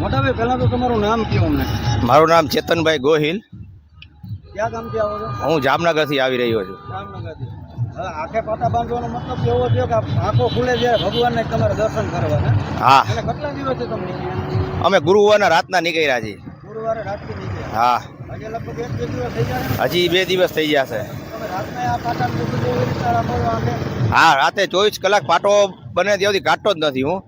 મોટાભાઈ પહેલા તો તમારું નામ કયો અમને? મારું નામ ચેતનભાઈ ગોહિલ. ક્યાં ગામથી આવો છો? હું જામનગરથી આવી રહ્યો છું. જામનગરથી. આંખે પાટા બાંધવાનો મતલબ એવો થયો કે આંખો ખુલે છે ભગવાનને તમારે દર્શન કરવાના હા? અને કેટલા દિવસથી તમે નીકળ્યા અમે ગુરુવારના રાતના નીકળ્યા છીએ. ગુરુવારે રાતથી નીકળ્યા? હા. આજે લગભગ એક બે દિવસ થઈ જાય હજી બે દિવસ થઈ છે. છો આંખે? હા રાતે ચોવીસ કલાક પાટો બને ત્યાંથી કાઢતો જ નથી હું.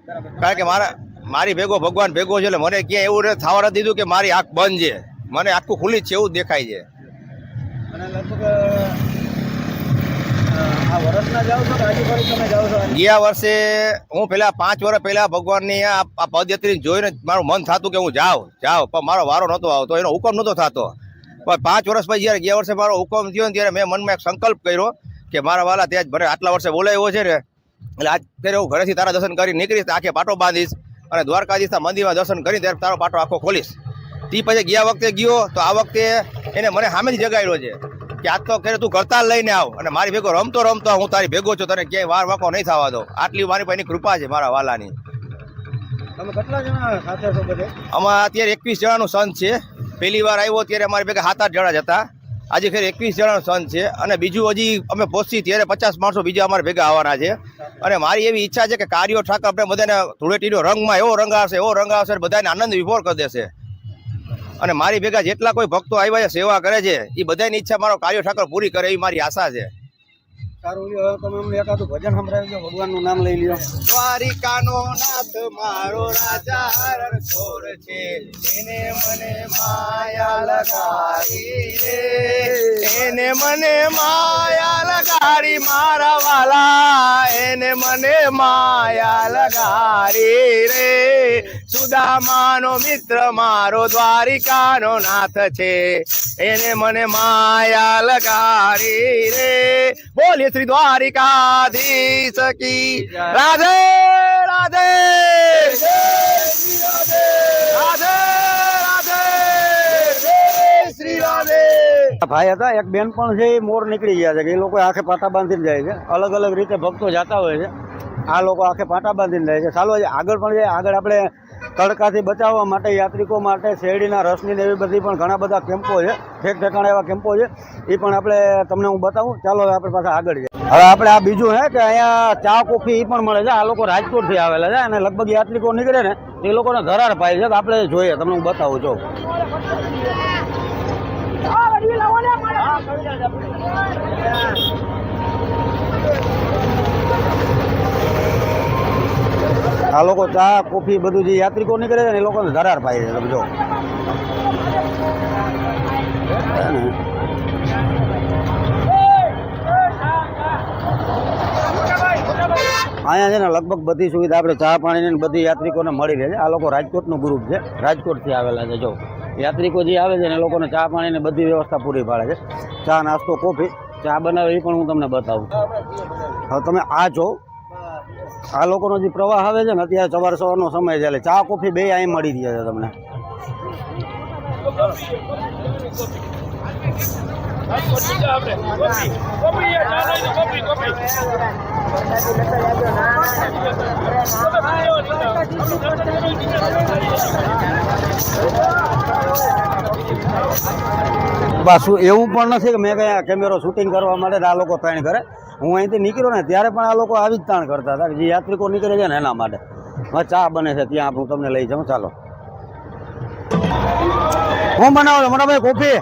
કારણ કે મારા મારી ભેગો ભગવાન ભેગો છે એટલે મને ક્યાંય એવું રે થવા નથી દીધું કે મારી આંખ બંધ છે. મને આખું ખુલ્લી છે એવું દેખાય છે. ગયા વર્ષે હું પેલા પાંચ વર્ષ પહેલા ભગવાનની આ પદયાત્રી જોઈને મારું મન થતું કે હું જાઉં જાઉં. પણ મારો વારો નહોતો આવતો એનો હુકમ નહોતો થતો. પણ પાંચ વર્ષ પછી જ્યારે ગયા વર્ષે મારો હુકમ થયો ને ત્યારે મેં મનમાં એક સંકલ્પ કર્યો કે મારા વાલા ત્યાં જ ભરે આટલા વર્ષે બોલાવ્યો છે ને એટલે આજ ત્યારે હું ઘરેથી તારા દર્શન કરી નીકળીશ આખે પાટો બાંધીશ. અને દ્વારકાધીશના મંદિરમાં દર્શન કરી ત્યારે તારો પાટો આખો ખોલીશ. તે પછી ગયા વખતે ગયો તો આ વખતે એને મને સામેથી જગાડ્યો છે કે આજ તો ખેર તું કરતાલ લઈને આવ અને મારી ભેગો રમતો રમતો હું તારી ભેગો છું તને ક્યાંય વાર વાંકો નહીં થવા દો. આટલી મારી પાસેની કૃપા છે મારા વાલાની. તમે કેટલા જણા સાથે છો બધે? આમાં અત્યારે એકવીસ જણાનું સંત છે. પહેલી વાર આવ્યો ત્યારે અમારી ભેગા સાત આઠ જણા જ હતા. આજે ખેર એકવીસ જણાનું સંત છે અને બીજું હજી અમે પહોંચી ત્યારે પચાસ માણસો બીજા અમારે ભેગા આવવાના છે. અને મારી એવી ઈચ્છા છે કે કાર્યો ઠાકર આપણે બધાને ધૂળેટીનો રંગમાં એવો રંગ આવશે, એવો રંગ આવશે બધાને આનંદ વિભોર કરી દેશે. અને મારી ભેગા જેટલા કોઈ ભક્તો આવ્યા છે, સેવા કરે છે એ બધાની ઈચ્છા મારો કાર્યો ઠાકર પૂરી કરે એવી મારી આશા છે. ભજન સંભળાવી દો ભગવાનનું લઈ લ્યો. દ્વારિકાનો નાથ મારો રાજા રણછોડ છે એને મને માયા લગાડી રે. એને મને માયા લગાડી મારા વાલા, એને મને માયા લગાડી રે. સુદામાનો મિત્ર મારો દ્વારિકાનો નાથ છે, એને મને માયા લગાડી રે. બોલીએ શ્રી દ્વારિકાધીશ કી. રાધે રાધે રાધે. ભાઈ હતા, એક બેન પણ છે, એ મોર નીકળી ગયા છે, કે એ લોકો આખે પાટા બાંધીને જાય છે. અલગ અલગ રીતે ભક્તો જતા હોય છે. આ લોકો આખે પાટા બાંધીને જાય છે. ચાલો આગળ પણ જાય આગળ આપણે તડકાથી બચાવવા માટે, યાત્રિકો માટે, શેરડીના રસની એવી બધી પણ ઘણા બધા કેમ્પો છે. ઠેક ઠેકાણા એવા કેમ્પો છે. એ પણ આપણે તમને હું બતાવું. ચાલો આપણે પાછા આગળ જઈએ. હવે આપણે આ બીજું હે કે અહીંયા ચા, કોફી એ પણ મળે છે. આ લોકો રાજકોટથી આવેલા છે અને લગભગ યાત્રિકો નીકળે ને એ લોકોને ધરાર પાય છે. આપણે જોઈએ. તમને હું બતાવું છું આ લોકો ચા, કોફી, બધું જે યાત્રિકો નીકળે છે ને એ લોકોને ધરાર પાય છે તમે અહીંયા છે ને લગભગ બધી સુવિધા, આપણે ચા પાણીની બધી યાત્રિકોને મળી રહે છે. આ લોકો રાજકોટનું ગ્રુપ છે. રાજકોટથી આવેલા છે, જો. યાત્રિકો જે આવે છે એ લોકોને ચા પાણીની બધી વ્યવસ્થા પૂરી પાડે છે. ચા, નાસ્તો, કોફી, ચા બનાવે એ પણ હું તમને બતાવું. હવે તમે આ જો. આ લોકોનો જે પ્રવાહ આવે છે ને અત્યારે સવાર સવારનો સમય છે એટલે ચા, કોફી બે અહીં મળી રહ્યા છે તમને. પાછું એવું પણ નથી કે મેં કઈ કેમેરો શૂટિંગ કરવા માટે આ લોકો તાણ કરે હું અહીંથી નીકળ્યો ને ત્યારે પણ આ લોકો આવી જ તાણ કરતા હતા જે યાત્રિકો નીકળે છે ને એના માટે. ચા બને છે, ત્યાં હું તમને લઈ જાઉં, ચાલો. હું બનાવો છો મોટાભાઈ કોફી?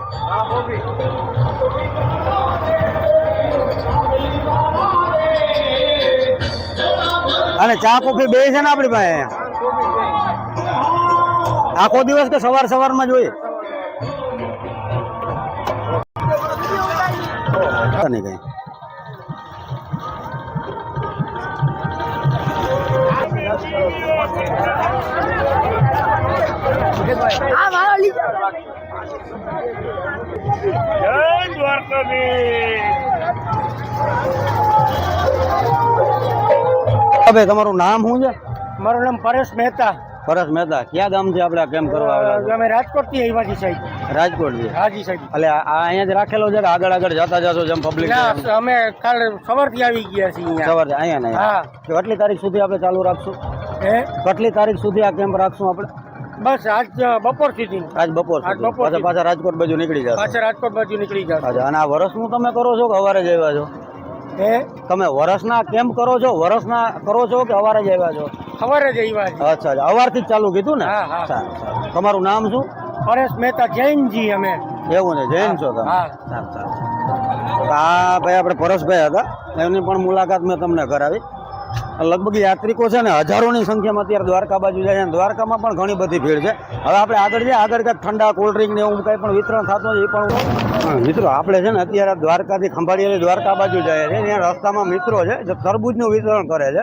અને ચા કોફી બે છે ને આપણી પાસે? અહીંયા આખો દિવસ કે સવાર સવારમાં જોઈએ. નહીં કઈ. ભાઈ તમારું નામ શું છે? મારું નામ પરેશ મહેતા. પરેશ મહેતા ક્યાં ગામથી આપણે કેમ કરવા આવેલા અમે રાજકોટથી આવ્યા છીએ સાહેબ. રાજકોટથી હાજી સાહેબ. એટલે આ અહીંયા જ રાખેલો છે કે આગળ આગળ જતા જશો જેમ પબ્લિક અમે કાલે સવારથી આવી ગયા છીએ અહીંયા. સવારે અહીંયા નહીં હા. કેટલી તારીખ સુધી આપણે ચાલુ રાખશું? હે? કેટલી તારીખ સુધી આ કેમ્પ રાખશું આપણે? બસ આજ બપોર સુધી આજ બપોર આજ બપોર પાછા પાછા રાજકોટ બાજુ નીકળી જાય પાછા રાજકોટ બાજુ નીકળી જાય અચ્છા અને આ વર્ષનું તમે કરો છો કે હવારે જ આવ્યા છો? હે? તમે વર્ષના કેમ્પ કરો છો? વર્ષના કરો છો કે સવારે જ આવ્યા છો? સવારે જ આવ્યા અચ્છા અવારથી ચાલુ કીધું ને. સારું. તમારું નામ શું પરેશ મહેતા જૈનજી અમે એવું ને જૈન છો તમે હા. સારું, સારું. આ ભાઈ આપણે પરેશભાઈ હતા એમની પણ મુલાકાત મેં તમને કરાવી લગભગ યાત્રિકો છે ને હજારોની સંખ્યામાં અત્યારે દ્વારકા બાજુ જાય છે દ્વારકામાં પણ ઘણી બધી ભીડ છે. હવે આપણે આગળ જઈએ, આગળ કંઈક ઠંડા કોલ્ડ્રિંક ને એવું કંઈ પણ વિતરણ થતું હોય એ પણ મિત્રો, આપણે છે ને અત્યારે દ્વારકાથી ખંભાળિયાથી દ્વારકા બાજુ જાય છે. ત્યાં રસ્તામાં મિત્રો છે, જે તરબૂજનું વિતરણ કરે છે.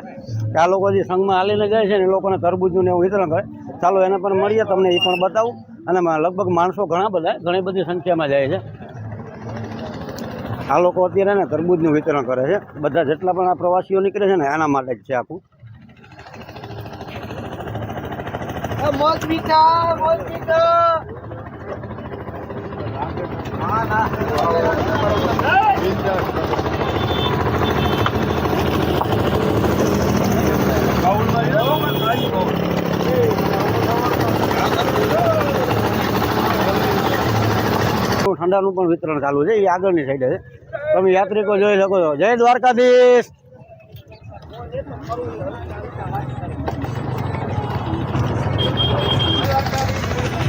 કે આ લોકો જે સંઘમાં હાલીને જાય છે ને એ લોકોને તરબૂજનું ને એવું વિતરણ કરે. ચાલો, એને પણ મળીએ, તમને એ પણ બતાવું. અને લગભગ માણસો ઘણા બધા, ઘણી બધી સંખ્યામાં જાય છે. આ લોકો અત્યારે ને તરબૂજનું વિતરણ કરે છે. બધા જેટલા પણ આ પ્રવાસીઓ નીકળે છે ને એના માટે જ છે આખું. ઠંડાનું પણ વિતરણ ચાલુ છે એ આગળની સાઈડે છે. તમે યાત્રિકો જોઈ શકો છો. જય દ્વારકાધીશ.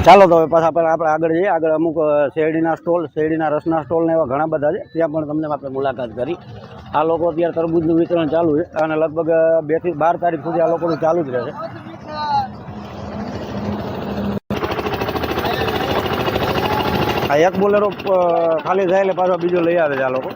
ચાલો તો હવે પાછા આપણે આપણે આગળ જઈએ. આગળ અમુક શેરડીના સ્ટોલ, શેરડીના રસના સ્ટોલ ને એવા ઘણા બધા છે. ત્યાં પણ તમને આપણે મુલાકાત કરી. આ લોકો અત્યારે તરબૂજનું વિતરણ ચાલુ છે. અને લગભગ બેથી બાર તારીખ સુધી આ લોકોનું ચાલુ જ રહેશે. આ એક બોલેરો ખાલી થાય એટલે પાછો બીજો લઈ આવે છે આ લોકો.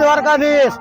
દ્વારકાધીશ.